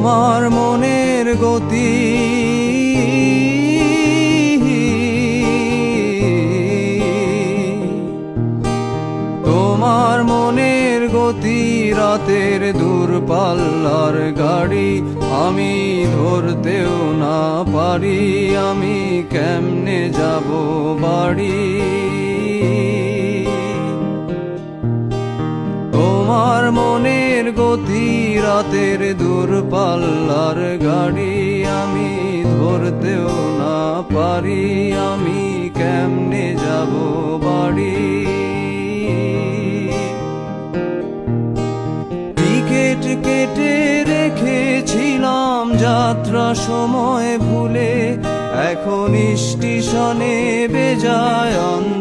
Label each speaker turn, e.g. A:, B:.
A: তোমার মনের গতি। তোমার মনের গতি রাতের দূরপাল্লার গাড়ি, আমি ধরতেও না পারি, আমি কেমনে যাব বাড়ি? তোমার মনের গতি রাতের দূরপাল্লার গাড়ি আমি ধরতেও না পারি। আমি কেমনে যাব বাড়ি? টিকেট কেটে রেখেছিলাম যাত্রা সময় ভুলে। এখন স্টেশনে বেজায় অন্ধকার